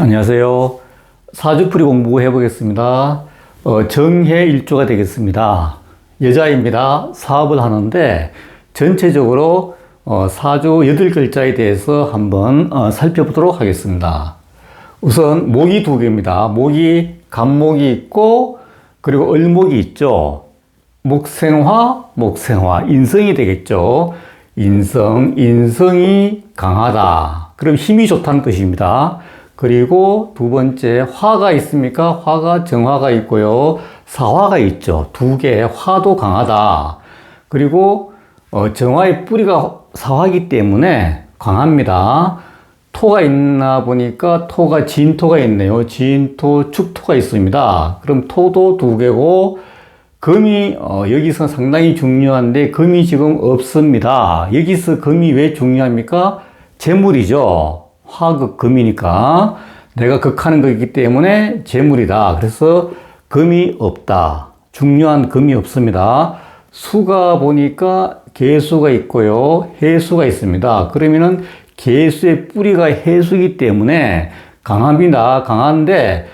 안녕하세요. 사주풀이 공부 해보겠습니다. 어, 정해 일주가 되겠습니다. 여자입니다. 사업을 하는데 전체적으로 어, 사주 여덟 글자에 대해서 한번 어, 살펴보도록 하겠습니다. 우선 목이 두 개입니다. 목이 간목이 있고 그리고 을목이 있죠. 목생화, 목생화, 인성이 되겠죠. 인성, 인성이 강하다. 그럼 힘이 좋다는 뜻입니다. 그리고 두 번째, 화가 있습니까? 화가 정화가 있고요. 사화가 있죠. 두 개, 화도 강하다. 그리고 어, 정화의 뿌리가 사화이기 때문에 강합니다. 토가 있나 보니까 토가 진토가 있네요. 진토, 축토가 있습니다. 그럼 토도 두 개고 금이 어, 여기서 상당히 중요한데 금이 지금 없습니다. 여기서 금이 왜 중요합니까? 재물이죠. 화극 금이니까 내가 극하는 거기 때문에 재물이다. 그래서 금이 없다. 중요한 금이 없습니다. 수가 보니까 개수가 있고요. 해수가 있습니다. 그러면은 개수의 뿌리가 해수이기 때문에 강합니다. 강한데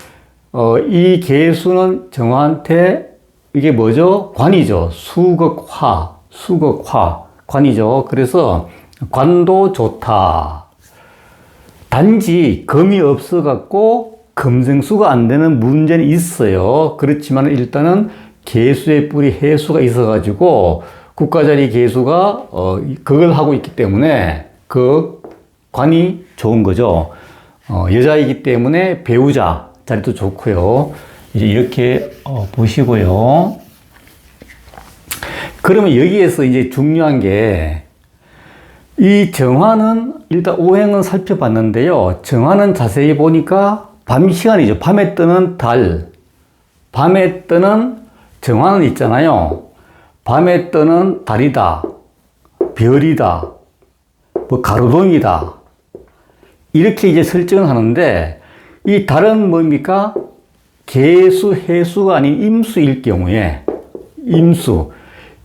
어, 이 개수는 정한테 이게 뭐죠? 관이죠. 수극화, 수극화, 관이죠. 그래서 관도 좋다. 단지 금이 없어갖고 금생수가 안 되는 문제는 있어요. 그렇지만 일단은 개수의 뿌리 해수가 있어가지고 국가자리 개수가 어, 그걸 하고 있기 때문에 그 관이 좋은 거죠. 어, 여자이기 때문에 배우자 자리도 좋고요. 이제 이렇게 어, 보시고요. 그러면 여기에서 이제 중요한 게 이 정화는 일단 오행은 살펴봤는데요. 정화는 자세히 보니까 밤 시간이죠. 밤에 뜨는 달, 밤에 뜨는 정화는 있잖아요. 밤에 뜨는 달이다, 별이다, 뭐 가로등이다. 이렇게 이제 설정을 하는데 이 달은 뭡니까? 개수, 해수가 아닌 임수일 경우에 임수.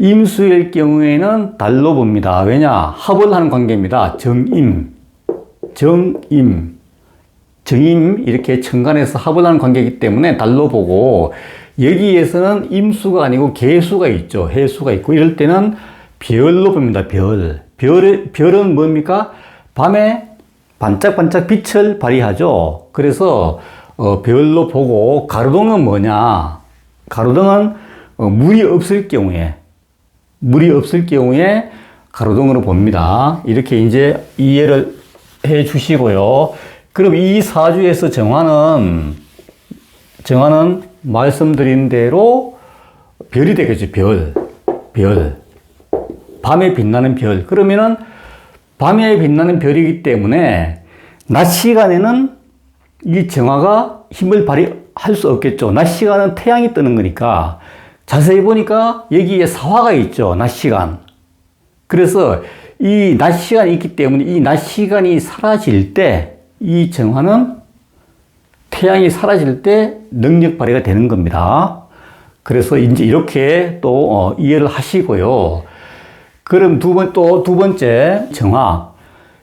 임수일 경우에는 달로 봅니다. 왜냐? 합을 하는 관계입니다. 정임. 정임. 정임 이렇게 천간에서 합을 하는 관계이기 때문에 달로 보고 여기에서는 임수가 아니고 개수가 있죠. 해수가 있고 이럴 때는 별로 봅니다. 별. 별, 별은 뭡니까? 밤에 반짝반짝 빛을 발휘하죠. 그래서 어, 별로 보고 가로등은 뭐냐? 가로등은 어, 물이 없을 경우에 물이 없을 경우에 가로등으로 봅니다. 이렇게 이제 이해를 해 주시고요. 그럼 이 사주에서 정화는 정화는 말씀드린 대로 별이 되겠죠. 별. 별. 밤에 빛나는 별. 그러면은 밤에 빛나는 별이기 때문에 낮 시간에는 이 정화가 힘을 발휘할 수 없겠죠. 낮 시간은 태양이 뜨는 거니까 자세히 보니까 여기에 사화가 있죠. 낮 시간. 그래서 이 낮 시간이 있기 때문에 이 낮 시간이 사라질 때 이 정화는 태양이 사라질 때 능력 발휘가 되는 겁니다. 그래서 이제 이렇게 또 어, 이해를 하시고요. 그럼 두 번, 또 두 번째 정화.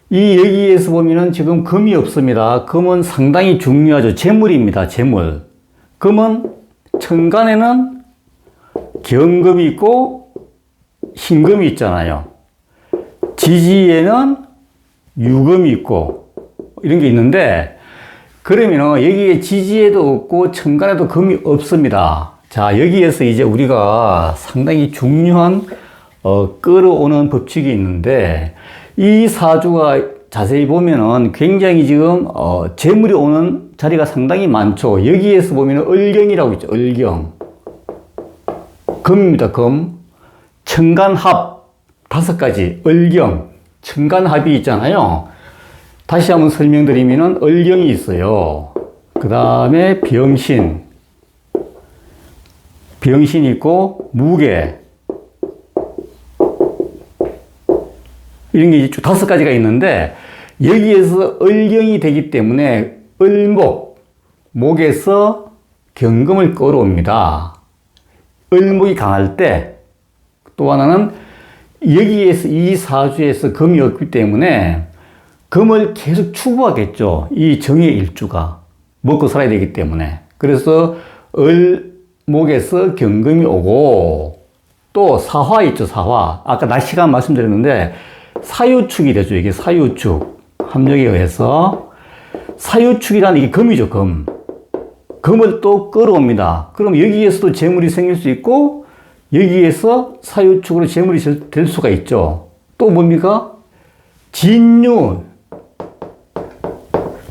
이 여기에서 보면은 지금 금이 없습니다. 금은 상당히 중요하죠. 재물입니다. 재물. 금은 천간에는 경금이 있고 흰금이 있잖아요. 지지에는 유금이 있고 이런 게 있는데 그러면 여기에 지지에도 없고 천간에도 금이 없습니다. 자 여기에서 이제 우리가 상당히 중요한 어, 끌어오는 법칙이 있는데 이 사주가 자세히 보면은 굉장히 지금 어, 재물이 오는 자리가 상당히 많죠. 여기에서 보면은 을경이라고 있죠. 을경. 금입니다. 금. 청간합 다섯 가지. 을경. 청간합이 있잖아요. 다시 한번 설명드리면은 을경이 있어요. 그 다음에 병신. 병신 있고 무게. 이런 게 이제 다섯 가지가 있는데 여기에서 을경이 되기 때문에 을목, 목에서 경금을 끌어옵니다. 을목이 강할 때 또 하나는 여기에서 이 사주에서 금이 없기 때문에 금을 계속 추구하겠죠. 이 정의 일주가. 먹고 살아야 되기 때문에. 그래서 을목에서 경금이 오고 또 사화 있죠, 사화. 아까 낮 시간 말씀드렸는데 사유축이 되죠. 이게 사유축. 합력에 의해서 사유축이라는 이게 금이죠, 금. 금을 또 끌어옵니다. 그럼 여기에서도 재물이 생길 수 있고 여기에서 사유축으로 재물이 될 수가 있죠. 또 뭡니까? 진유.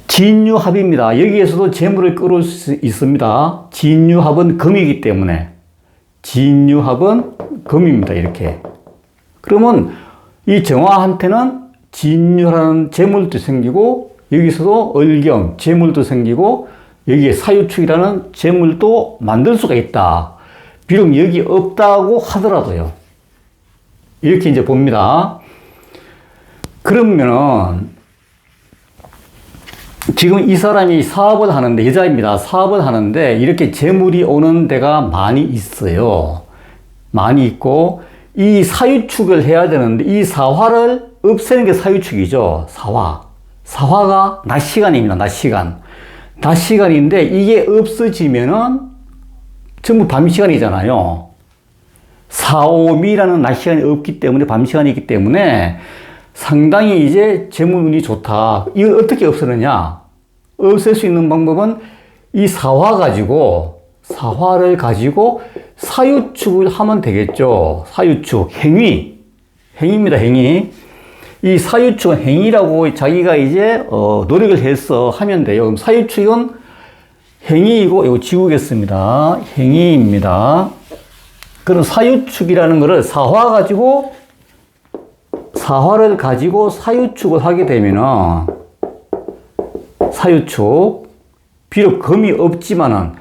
진유합입니다. 여기에서도 재물을 끌어올 수 있습니다. 진유합은 금이기 때문에. 진유합은 금입니다. 이렇게. 그러면 이 정화한테는 진유라는 재물도 생기고 여기서도 얼경, 재물도 생기고 여기에 사유축이라는 재물도 만들 수가 있다. 비록 여기 없다고 하더라도요. 이렇게 이제 봅니다. 그러면은 지금 이 사람이 사업을 하는데 여자입니다. 사업을 하는데 이렇게 재물이 오는 데가 많이 있어요. 많이 있고 이 사유축을 해야 되는데 이 사화를 없애는 게 사유축이죠. 사화. 사화가 낮 시간입니다. 낮 시간. 낮 시간인데 이게 없어지면은 전부 밤 시간이잖아요. 사오미라는 낮 시간이 없기 때문에 밤 시간이기 때문에 상당히 이제 재물운이 좋다. 이걸 어떻게 없애느냐? 없앨 수 있는 방법은 이 사화 가지고 사화를 가지고 사유축을 하면 되겠죠. 사유축 행위 행위입니다. 행위 이 사유축은 행위라고 자기가 이제 어, 노력을 해서 하면 돼요. 그럼 사유축은 행위이고 이거 지우겠습니다. 행위입니다. 그럼 사유축이라는 것을 사화 가지고 사화를 가지고 사유축을 하게 되면은 사유축 비록 금이 없지만은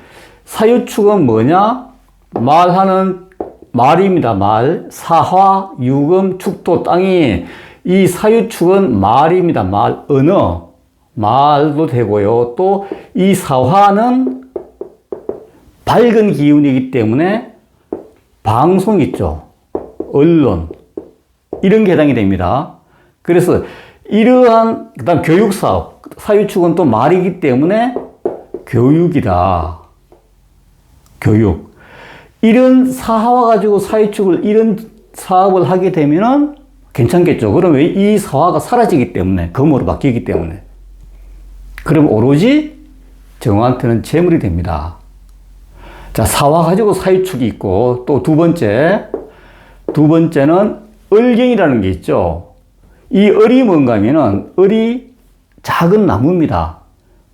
사유축은 뭐냐? 말하는 말입니다. 말 사화 유금 축토 땅이 이 사유축은 말입니다. 말 언어 말도 되고요. 또 이 사화는 밝은 기운이기 때문에 방송 있죠. 언론 이런 게 해당이 됩니다. 그래서 이러한 그 다음 교육 사업 사유축은 또 말이기 때문에 교육이다. 교육 이런 사화와 가지고 사유축을 이런 사업을 하게 되면은 괜찮겠죠. 그러면 이 사화가 사라지기 때문에 금으로 바뀌기 때문에 그럼 오로지 정한테는 재물이 됩니다. 자, 사화 가지고 사유축이 있고 또 두 번째 두 번째는 을경이라는 게 있죠. 이 을이 뭔가 하면은 을이 작은 나무입니다.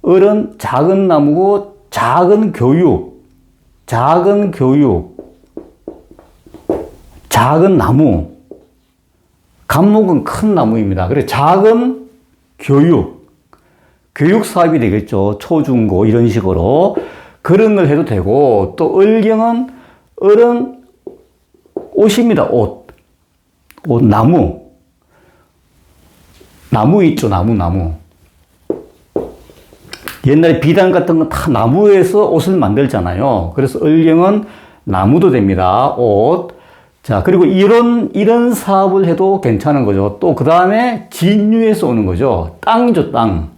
을은 작은 나무고 작은 교육, 작은 교육, 작은 나무. 감목은 큰 나무입니다. 그래 작은 교육, 교육 사업이 되겠죠. 초 중 고 이런 식으로 그런 걸 해도 되고 또 을경은 을은 옷입니다. 옷. 옷, 나무. 나무 있죠, 나무, 나무. 옛날에 비단 같은 건 다 나무에서 옷을 만들잖아요. 그래서 을경은 나무도 됩니다. 옷. 자, 그리고 이런, 이런 사업을 해도 괜찮은 거죠. 또 그 다음에 진유에서 오는 거죠. 땅이죠, 땅.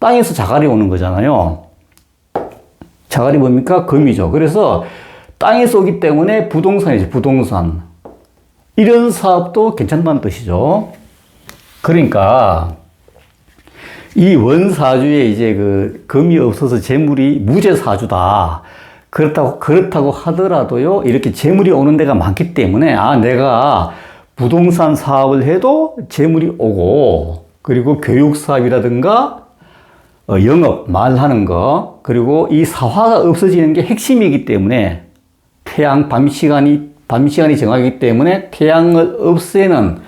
땅에서 자갈이 오는 거잖아요. 자갈이 뭡니까? 금이죠. 그래서 땅에서 오기 때문에 부동산이죠, 부동산. 이런 사업도 괜찮다는 뜻이죠. 그러니까 이 원사주에 이제 그 금이 없어서 재물이 무죄사주다. 그렇다고 그렇다고 하더라도요. 이렇게 재물이 오는 데가 많기 때문에 아 내가 부동산 사업을 해도 재물이 오고 그리고 교육 사업이라든가 어, 영업 말하는 거 그리고 이 사화가 없어지는 게 핵심이기 때문에 태양 밤 시간이 밤 시간이 정하기 때문에 태양을 없애는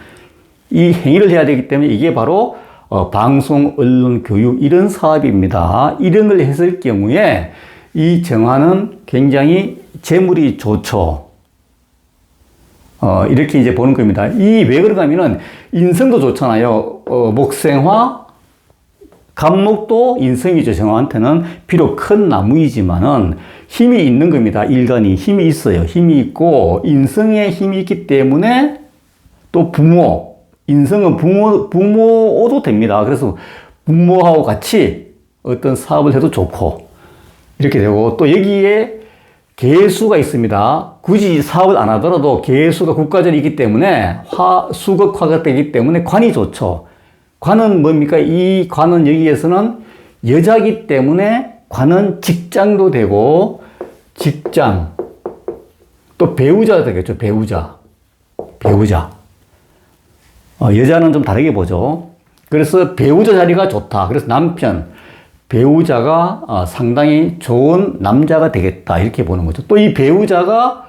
이 행위를 해야 되기 때문에 이게 바로 어, 방송, 언론, 교육 이런 사업입니다. 이런 걸 했을 경우에 이 정화는 굉장히 재물이 좋죠. 어, 이렇게 이제 보는 겁니다. 이 왜 그런가 하면은 인성도 좋잖아요. 어, 목생화, 감목도 인성이죠. 정화한테는 비록 큰 나무이지만은 힘이 있는 겁니다. 일간이 힘이 있어요. 힘이 있고 인성에 힘이 있기 때문에 또 부모 인성은 부모 부모도 됩니다. 그래서 부모하고 같이 어떤 사업을 해도 좋고 이렇게 되고 또 여기에 개수가 있습니다. 굳이 사업을 안 하더라도 개수가 국가전이 있기 때문에 화, 수극화가 되기 때문에 관이 좋죠. 관은 뭡니까? 이 관은 여기에서는 여자기 때문에 관은 직장도 되고 직장 또 배우자가 되겠죠. 배우자. 배우자. 어, 여자는 좀 다르게 보죠. 그래서 배우자 자리가 좋다. 그래서 남편, 배우자가 어, 상당히 좋은 남자가 되겠다. 이렇게 보는 거죠. 또 이 배우자가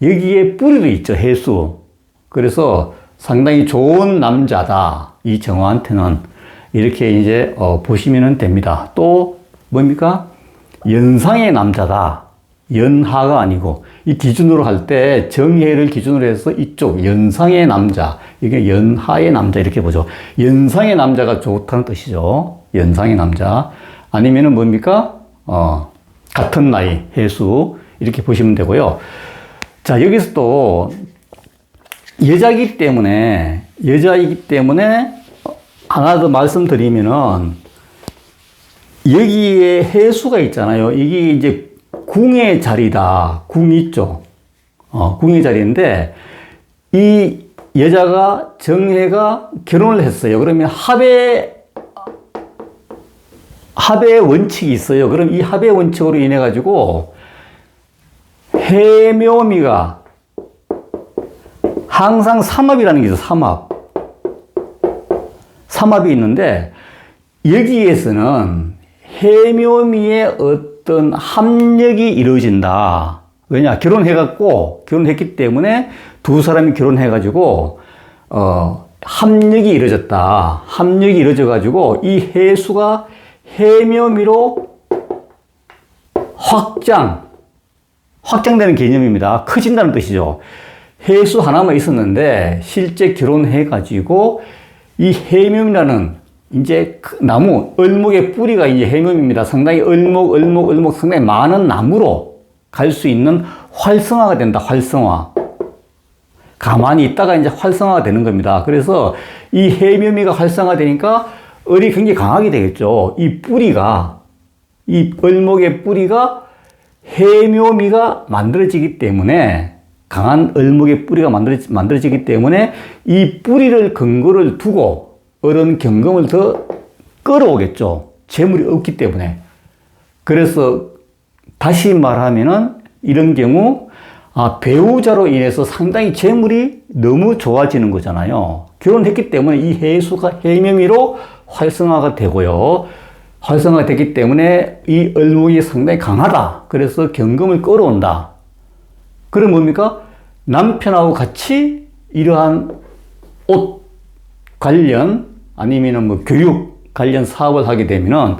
여기에 뿌리도 있죠. 해수. 그래서 상당히 좋은 남자다. 이 정화한테는. 이렇게 이제 어, 보시면 됩니다. 또 뭡니까? 연상의 남자다. 연하가 아니고 이 기준으로 할 때 정해를 기준으로 해서 이쪽 연상의 남자 이게 연하의 남자 이렇게 보죠. 연상의 남자가 좋다는 뜻이죠. 연상의 남자 아니면은 뭡니까? 어, 같은 나이 해수 이렇게 보시면 되고요. 자 여기서 또 여자이기 때문에 여자이기 때문에 하나 더 말씀드리면은 여기에 해수가 있잖아요. 이게 이제 궁의 자리다. 궁이 있죠. 어, 궁의 자리인데, 이 여자가, 정혜가 결혼을 했어요. 그러면 합의, 합의 원칙이 있어요. 그럼 이 합의 원칙으로 인해 가지고, 해묘미가 항상 삼합이라는 게 있어요. 삼합. 삼합이 있는데, 여기에서는 해묘미의 어떤 합력이 이루어진다. 왜냐? 결혼해갖고, 결혼했기 때문에 두 사람이 결혼해가지고, 어, 합력이 이루어졌다. 합력이 이루어져가지고, 이 해수가 해묘미로 확장, 확장되는 개념입니다. 커진다는 뜻이죠. 해수 하나만 있었는데, 실제 결혼해가지고, 이 해묘미라는 이제 그 나무, 얼목의 뿌리가 이제 해묘입니다. 상당히 얼목, 얼목, 얼목 상당히 많은 나무로 갈 수 있는 활성화가 된다. 활성화. 가만히 있다가 이제 활성화가 되는 겁니다. 그래서 이 해묘미가 활성화되니까 을이 굉장히 강하게 되겠죠. 이 뿌리가, 이 얼목의 뿌리가 해묘미가 만들어지기 때문에 강한 얼목의 뿌리가 만들어지, 만들어지기 때문에 이 뿌리를 근거를 두고 어른 경금을 더 끌어오겠죠. 재물이 없기 때문에. 그래서 다시 말하면은 이런 경우 아, 배우자로 인해서 상당히 재물이 너무 좋아지는 거잖아요. 결혼했기 때문에 이 해수가 해명미로 활성화가 되고요. 활성화가 되기 때문에 이 을목이 상당히 강하다. 그래서 경금을 끌어온다. 그럼 뭡니까? 남편하고 같이 이러한 옷 관련 아니면은 뭐 교육 관련 사업을 하게 되면은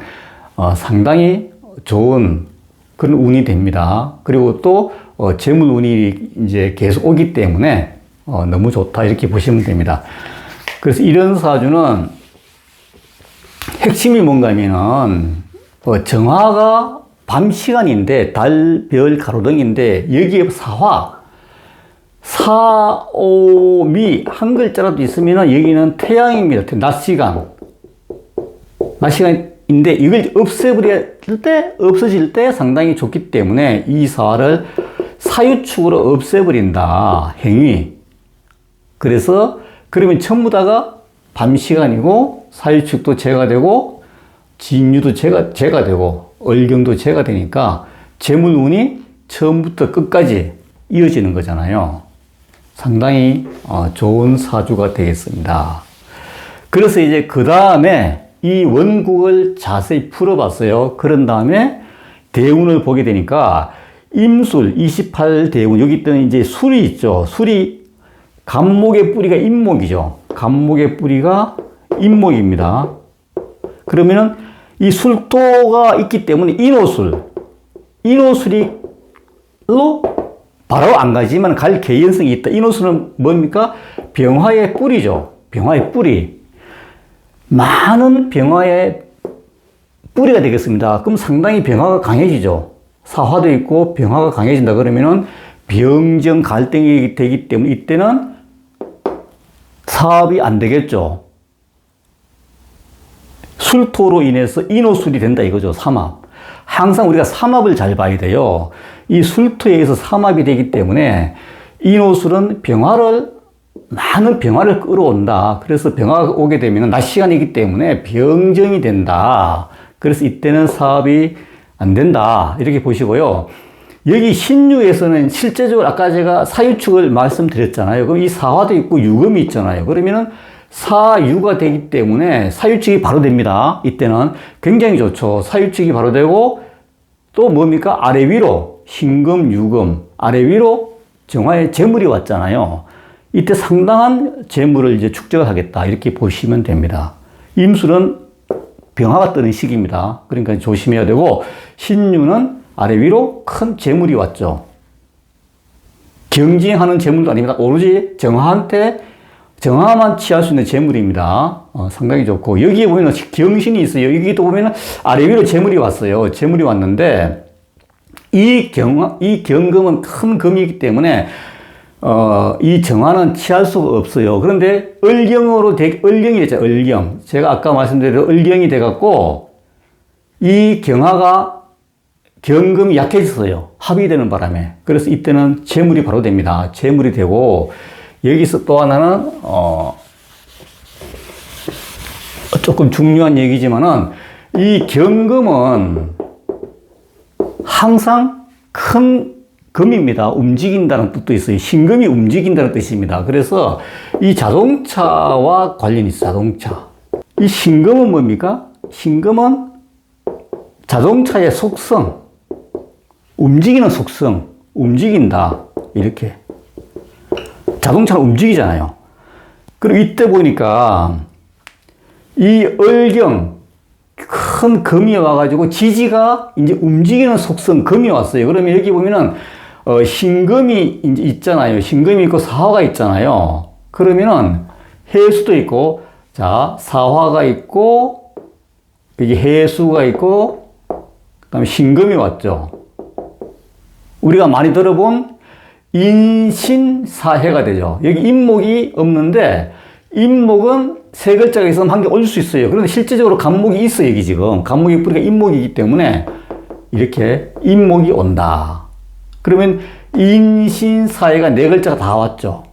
어, 상당히 좋은 그런 운이 됩니다. 그리고 또 어, 재물 운이 이제 계속 오기 때문에 어, 너무 좋다 이렇게 보시면 됩니다. 그래서 이런 사주는 핵심이 뭔가면은 어, 정화가 밤 시간인데 달, 별, 가로등인데 여기에 사화 사오미 한 글자라도 있으면 여기는 태양입니다. 낮 시간. 낮 시간인데 이걸 없애버릴 때, 없어질 때 상당히 좋기 때문에 이 사화를 사유축으로 없애버린다. 행위. 그래서 그러면 전부 다가 밤 시간이고 사유축도 제거되고 진유도 제가, 제가 되고 얼경도 제가 되니까 재물운이 처음부터 끝까지 이어지는 거잖아요. 상당히 어, 좋은 사주가 되겠습니다. 그래서 이제 그 다음에 이 원국을 자세히 풀어봤어요. 그런 다음에 대운을 보게 되니까 임술 28대운 여기 있던 이제 술이 있죠. 술이 간목의 뿌리가 임목이죠. 간목의 뿌리가 임목입니다. 그러면은 이 술도가 있기 때문에 인호술, 인호술이로 바로 안 가지만 갈 개연성이 있다. 인호수는 뭡니까? 병화의 뿌리죠. 병화의 뿌리. 많은 병화의 뿌리가 되겠습니다. 그럼 상당히 병화가 강해지죠. 사화도 있고 병화가 강해진다 그러면은 병정 갈등이 되기 때문에 이때는 사업이 안 되겠죠. 술토로 인해서 인호술이 된다 이거죠. 삼합. 항상 우리가 삼합을 잘 봐야 돼요. 이 술토에 의해서 삼합이 되기 때문에 인호술은 병화를 많은 병화를 끌어온다. 그래서 병화가 오게 되면 낮 시간이기 때문에 병정이 된다. 그래서 이때는 사업이 안 된다. 이렇게 보시고요. 여기 신유에서는 실제적으로 아까 제가 사유축을 말씀드렸잖아요. 그럼 이 사화도 있고 유금이 있잖아요. 그러면은 사유가 되기 때문에 사유축이 바로 됩니다. 이때는 굉장히 좋죠. 사유축이 바로 되고 또 뭡니까? 아래 위로 신금, 유금, 아래 위로 정화의 재물이 왔잖아요. 이때 상당한 재물을 이제 축적을 하겠다. 이렇게 보시면 됩니다. 임술은 병화가 뜨는 시기입니다. 그러니까 조심해야 되고, 신유는 아래 위로 큰 재물이 왔죠. 경징하는 재물도 아닙니다. 오로지 정화한테 정화만 취할 수 있는 재물입니다. 어, 상당히 좋고 여기에 보면 경신이 있어요. 여기도 보면 아래 위로 재물이 왔어요. 재물이 왔는데 이 경, 이 경금은 큰 금이기 때문에 어, 이 정화는 취할 수가 없어요. 그런데 을경으로 되, 을경이 됐죠. 을경. 제가 아까 말씀드린 을경이 돼갖고 이 경화가 경금이 약해졌어요. 합의되는 바람에. 그래서 이때는 재물이 바로 됩니다. 재물이 되고 여기서 또 하나는 어 조금 중요한 얘기지만은 이 경금은 항상 큰 금입니다. 움직인다는 뜻도 있어요. 신금이 움직인다는 뜻입니다. 그래서 이 자동차와 관련이 있어요. 자동차. 이 신금은 뭡니까? 신금은 자동차의 속성, 움직이는 속성, 움직인다. 이렇게. 자동차는 움직이잖아요. 그리고 이때 보니까 이 을경, 큰 금이 와가지고 지지가 이제 움직이는 속성 금이 왔어요. 그러면 여기 보면은 어, 신금이 이제 있잖아요. 신금이 있고 사화가 있잖아요. 그러면은 해수도 있고, 자, 사화가 있고, 여기 해수가 있고, 그 다음에 신금이 왔죠. 우리가 많이 들어본 인신사해가 되죠. 여기 인목이 없는데, 인목은 세 글자가 있으면 한 개올수 있어요. 그런데 실제적으로 간목이 있어, 여기 지금. 간목이 뿌리가 인목이기 때문에 이렇게 인목이 온다. 그러면 인신사해가 네 글자가 다 왔죠.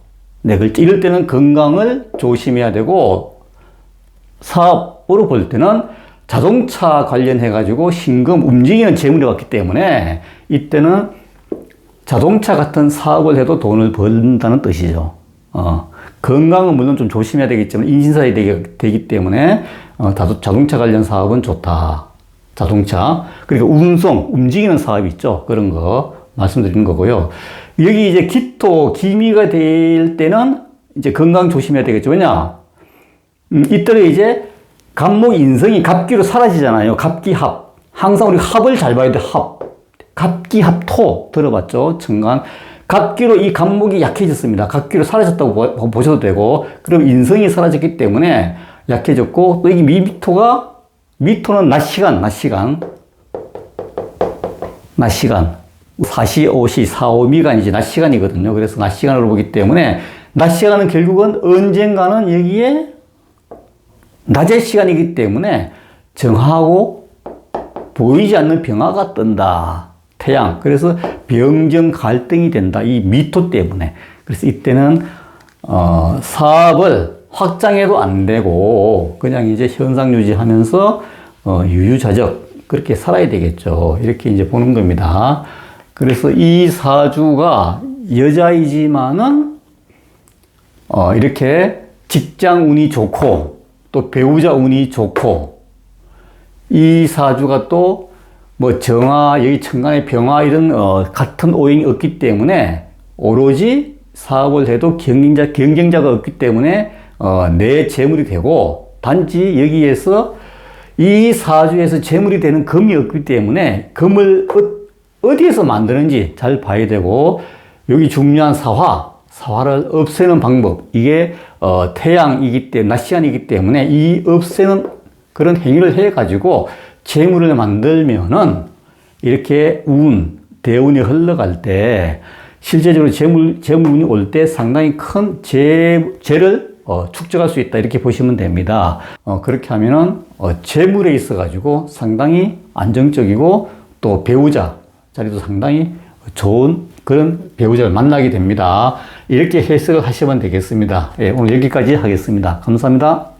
네 글자. 이럴 때는 건강을 조심해야 되고, 사업으로 볼 때는 자동차 관련해가지고 신금 움직이는 재물이 왔기 때문에 이때는 자동차 같은 사업을 해도 돈을 번다는 뜻이죠. 어, 건강은 물론 좀 조심해야 되겠지만 인신사에 되기, 되기 때문에 어, 자동차 관련 사업은 좋다. 자동차. 그리고 운송, 움직이는 사업이 있죠. 그런 거 말씀드리는 거고요. 여기 이제 기토, 기미가 될 때는 이제 건강 조심해야 되겠죠. 왜냐? 음, 이때는 이제 갑목 인성이 갑기로 사라지잖아요. 갑기합. 항상 우리 합을 잘 봐야 돼, 합. 갑기합토 들어봤죠? 정관. 갑기로 이 갑목이 약해졌습니다. 갑기로 사라졌다고 보셔도 되고, 그럼 인성이 사라졌기 때문에 약해졌고, 또 이게 미토가, 미토는 낮 시간, 낮 시간. 낮 시간. 4시, 5시, 4, 5미가 이제 낮 시간이거든요. 그래서 낮 시간으로 보기 때문에, 낮 시간은 결국은 언젠가는 여기에 낮의 시간이기 때문에 정하고 보이지 않는 병화가 뜬다. 태양. 그래서 병정 갈등이 된다. 이 미토 때문에. 그래서 이때는 어, 사업을 확장해도 안 되고 그냥 이제 현상 유지하면서 어, 유유자적 그렇게 살아야 되겠죠. 이렇게 이제 보는 겁니다. 그래서 이 사주가 여자이지만은 어, 이렇게 직장 운이 좋고 또 배우자 운이 좋고 이 사주가 또 뭐 정화 여기 천간의 병화 이런 어, 같은 오행이 없기 때문에 오로지 사업을 해도 경쟁자 경쟁자가 없기 때문에 어, 내 재물이 되고 단지 여기에서 이 사주에서 재물이 되는 금이 없기 때문에 금을 어, 어디에서 만드는지 잘 봐야 되고 여기 중요한 사화 사화를 없애는 방법 이게 어, 태양이기 때문에 낮 시간이기 때문에 이 없애는 그런 행위를 해 가지고 재물을 만들면은 이렇게 운 대운이 흘러갈 때 실제적으로 재물 재물운이 올 때 상당히 큰 재, 재를 어, 축적할 수 있다 이렇게 보시면 됩니다. 어, 그렇게 하면은 어, 재물에 있어 가지고 상당히 안정적이고 또 배우자 자리도 상당히 좋은 그런 배우자를 만나게 됩니다. 이렇게 해석을 하시면 되겠습니다. 예, 오늘 여기까지 하겠습니다. 감사합니다.